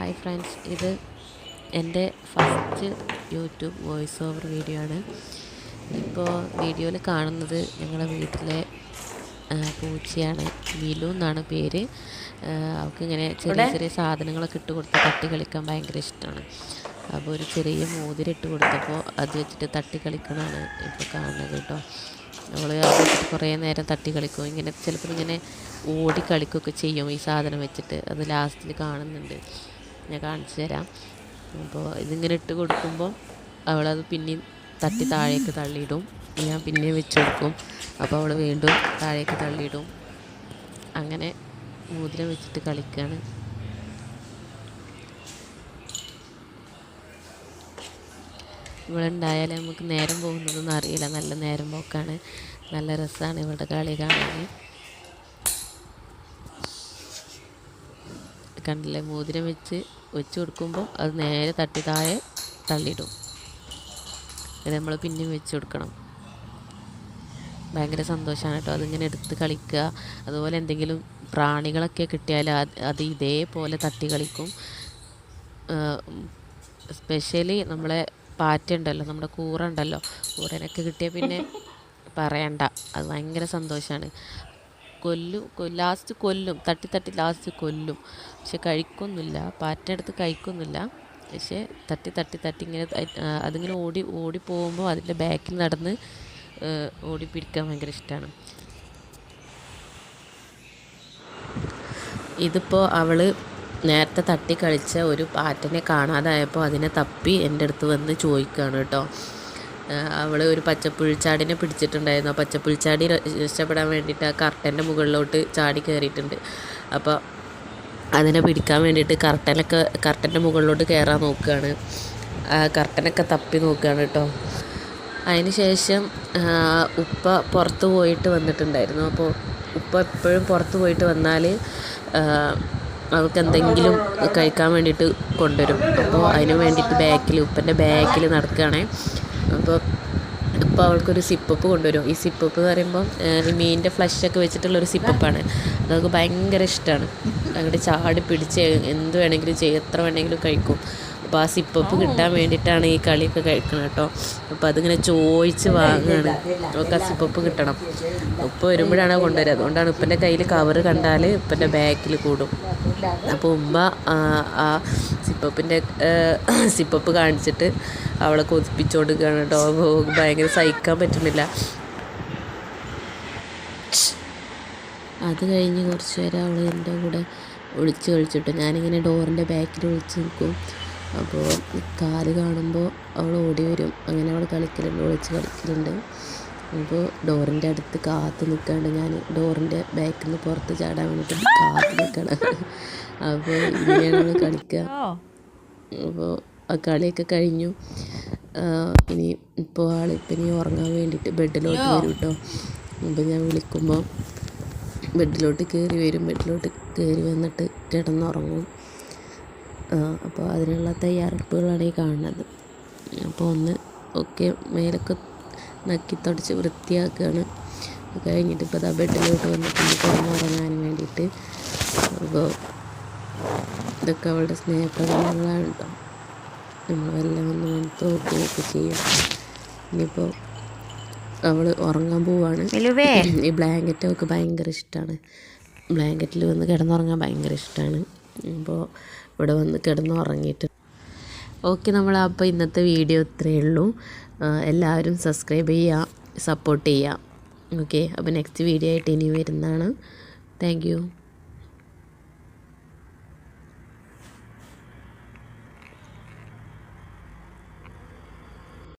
Hi friends ഇത് എന്റെ first YouTube voice over video ആണ് ഇപ്പോൾ വീഡിയോയിൽ കാണുന്നത് ഞങ്ങളുടെ വീട്ടിലെ പൂച്ചയാണ്. മിലു എന്നാണ് പേര്. അവൾക്ക് ഇങ്ങനെ ചെറിയ ചെറിയ സാധനങ്ങളൊക്കെ ഇട്ട് കൊടുത്ത് തട്ടി കളിക്കാൻ ഭയങ്കര ഇഷ്ടമാണ്. അപ്പോൾ ഒരു ചെറിയ മോതിരം ഇട്ട് കൊടുത്തപ്പോൾ അത് വെച്ചിട്ട് തട്ടി കളിക്കണതാണ് ഇപ്പോൾ കാണുന്നത് കേട്ടോ. അത് കുറേ നേരം തട്ടി കളിക്കും. ഇങ്ങനെ ചിലപ്പോൾ ഇങ്ങനെ ഓടി കളിക്കുകയൊക്കെ ചെയ്യും ഈ സാധനം വെച്ചിട്ട്. അത് ലാസ്റ്റിൽ കാണുന്നുണ്ട്. ഞാൻ കാണിച്ചു തരാം. അപ്പോൾ ഇതിങ്ങനെ ഇട്ട് കൊടുക്കുമ്പോൾ അവളത് പിന്നെയും തട്ടി താഴേക്ക് തള്ളിയിടും. ഞാൻ പിന്നെയും വെച്ച് കൊടുക്കും. അപ്പോൾ അവൾ വീണ്ടും താഴേക്ക് തള്ളിയിടും. അങ്ങനെ മോതിരം വെച്ചിട്ട് കളിക്കുകയാണ് ഇവിടെ ഉണ്ടായാലേ നമുക്ക് നേരം പോകുന്നതൊന്നും അറിയില്ല. നല്ല നേരം പോക്കാണ്. നല്ല രസമാണ് ഇവളുടെ കളി കാണാൻ. കണ്ടില്ലേ? മോതിരം വെച്ച് വെച്ച് കൊടുക്കുമ്പോൾ അത് നേരെ തട്ടി താഴെ തള്ളിയിടും. അത് നമ്മൾ പിന്നെയും വെച്ച് കൊടുക്കണം. ഭയങ്കര സന്തോഷമാണ് കേട്ടോ. അതിങ്ങനെ എടുത്ത് കളിക്കുക. അതുപോലെ എന്തെങ്കിലും പ്രാണികളൊക്കെ കിട്ടിയാൽ അത് ഇതേപോലെ തട്ടി കളിക്കും. സ്പെഷ്യലി നമ്മളെ പാറ്റുണ്ടല്ലോ നമ്മുടെ കൂറ ഉണ്ടല്ലോ. കൂറനൊക്കെ കിട്ടിയാൽ പിന്നെ പറയണ്ട. അത് ഭയങ്കര സന്തോഷമാണ് കൊല്ലും ലാസ്റ്റ് കൊല്ലും തട്ടി തട്ടി ലാസ്റ്റ് കൊല്ലും. പക്ഷെ കഴിക്കൊന്നുമില്ല പാറ്റ എടുത്ത് കഴിക്കൊന്നുമില്ല പക്ഷേ തട്ടി തട്ടി തട്ടി ഇങ്ങനെ അതിങ്ങനെ ഓടി ഓടി പോകുമ്പോൾ അതിന്റെ ബാക്കിൽ നടന്ന് ഓടി പിടിക്കാൻ ഭയങ്കര ഇഷ്ടമാണ് ഇതിപ്പോൾ അവൾ നേരത്തെ തട്ടി കളിച്ച ഒരു പാറ്റനെ കാണാതായപ്പോൾ അതിനെ തപ്പി എന്റെ അടുത്ത് വന്ന് ചോദിക്കുകയാണ് കേട്ടോ. അവൾ ഒരു പച്ചപ്പുഴിച്ചാടിനെ പിടിച്ചിട്ടുണ്ടായിരുന്നു. ആ പച്ചപ്പുഴിച്ചാടി രക്ഷപ്പെടാൻ വേണ്ടിയിട്ട് ആ കർട്ടന്റെ മുകളിലോട്ട് ചാടി കയറിയിട്ടുണ്ട് അപ്പോൾ അതിനെ പിടിക്കാൻ വേണ്ടിയിട്ട് കർട്ടനൊക്കെ കർട്ടന്റെ മുകളിലോട്ട് കയറാൻ നോക്കുകയാണ് കർട്ടനൊക്കെ തപ്പി നോക്കുകയാണ് കേട്ടോ അതിന് ശേഷം ഉപ്പ പുറത്ത് പോയിട്ട് വന്നിട്ടുണ്ടായിരുന്നു. അപ്പോൾ ഉപ്പ എപ്പോഴും പുറത്ത് പോയിട്ട് വന്നാൽ അവൾക്ക് എന്തെങ്കിലും കഴിക്കാൻ വേണ്ടിയിട്ട് കൊണ്ടുവരും. അപ്പോൾ അതിന് വേണ്ടിയിട്ട് ബാക്കിൽ ഉപ്പന്റെ ബാക്കിൽ നടക്കുകയാണേ. അപ്പോൾ ഇപ്പോൾ അവൾക്കൊരു സിപ്പപ്പ് കൊണ്ടുവരും. ഈ സിപ്പപ്പ് എന്ന് പറയുമ്പോൾ ഈ മീനിന്റെ ഫ്ലഷൊക്കെ വെച്ചിട്ടുള്ള ഒരു സിപ്പപ്പാണ്. അതൊക്കെ ഭയങ്കര ഇഷ്ടമാണ് അങ്ങോട്ട് ചാടി പിടിച്ച് എന്ത് വേണമെങ്കിലും ചെയ്യും എത്ര വേണമെങ്കിലും കഴിക്കും. അപ്പോൾ ആ സിപ്പപ്പ് കിട്ടാൻ വേണ്ടിയിട്ടാണ് ഈ കളിയൊക്കെ കഴിക്കണം കേട്ടോ. അപ്പോൾ അതിങ്ങനെ ചോദിച്ച് വാങ്ങുകയാണ് അവൾക്ക് ആ സിപ്പപ്പ് കിട്ടണം. ഉപ്പ് വരുമ്പോഴാണ് കൊണ്ടുവരിക. അതുകൊണ്ടാണ് ഉപ്പന്റെ കയ്യിൽ കവറ് കണ്ടാൽ ഉപ്പന്റെ ബാക്കിൽ കൂടും. അപ്പോൾ ഉമ്മ ആ, സിപ്പപ്പിന്റെ സിപ്പപ്പ് കാണിച്ചിട്ട് അവളെ കൊതിപ്പിച്ചുകൊടുക്കുകയാണ് കേട്ടോ. ഭയങ്കര സഹിക്കാൻ പറ്റുന്നില്ല. അത് കഴിഞ്ഞ് കുറച്ച് നേരം അവൾ എന്റെ കൂടെ ഒളിച്ച് കളിച്ചിട്ട് ഞാനിങ്ങനെ ഡോറിന്റെ ബാക്കിൽ ഒളിച്ച് നിൽക്കും അപ്പോൾ കാൽ കാണുമ്പോൾ അവൾ ഓടി വരും. അങ്ങനെ അവൾ കളിക്കലുണ്ട് ഒളിച്ച് കളിക്കലുണ്ട്. അപ്പോൾ ഡോറിന്റെ അടുത്ത് കാത്ത് നിൽക്കാണ്ട് ഞാൻ ഡോറിന്റെ ബാക്കിൽ നിന്ന് പുറത്ത് ചാടാൻ വേണ്ടിയിട്ട് കാത്ത് നിൽക്കണം. അപ്പോൾ ഇങ്ങനെയാണ് അവൾ കളിക്കുക. അപ്പോൾ ആ കളിയൊക്കെ കഴിഞ്ഞു. ഇനി ഇപ്പോൾ ആളിപ്പോൾ ഇനി ഉറങ്ങാൻ വേണ്ടിയിട്ട് ബെഡിലോട്ട് വരും കേട്ടോ. അപ്പോൾ ഞാൻ വിളിക്കുമ്പോൾ ബെഡിലോട്ട് കയറി വരും. ബെഡിലോട്ട് കയറി വന്നിട്ട് കിടന്നുറങ്ങും. അപ്പോൾ അതിനുള്ള തയ്യാറെടുപ്പുകളാണ് ഈ കാണുന്നത്. അപ്പോൾ ഒന്ന് ഒക്കെ മേലൊക്കെ നക്കി തുടച്ച് വൃത്തിയാക്കുകയാണ് കഴിഞ്ഞിട്ട് ഇപ്പോൾ അതാ ബെഡിലോട്ട് വന്നിട്ടുണ്ട് കിടന്നുറങ്ങാൻ വേണ്ടിയിട്ട്. അപ്പോൾ ഇതൊക്കെ അവളുടെ സ്നേഹപ്രകടനങ്ങളാണ് കേട്ടോ. നമ്മൾ എല്ലാം ഒന്ന് മനത്ത് നോക്കുകയൊക്കെ ചെയ്യും. ഇനിയിപ്പോൾ അവൾ ഉറങ്ങാൻ പോവാണ്. ഈ ബ്ലാങ്കറ്റ് അവൾക്ക് ഭയങ്കര ഇഷ്ടമാണ് ബ്ലാങ്കറ്റിൽ വന്ന് കിടന്നുറങ്ങാൻ ഭയങ്കര ഇഷ്ടമാണ് അപ്പോൾ ഇവിടെ വന്ന് കിടന്നുറങ്ങിയിട്ട് ഓക്കെ നമ്മൾ അപ്പോൾ ഇന്നത്തെ വീഡിയോ ഇത്രയേ ഉള്ളൂ. എല്ലാവരും സബ്സ്ക്രൈബ് ചെയ്യുക സപ്പോർട്ട് ചെയ്യുക ഓക്കെ അപ്പോൾ നെക്സ്റ്റ് വീഡിയോ ആയിട്ട് ഇനി വരുന്നതാണ്. താങ്ക്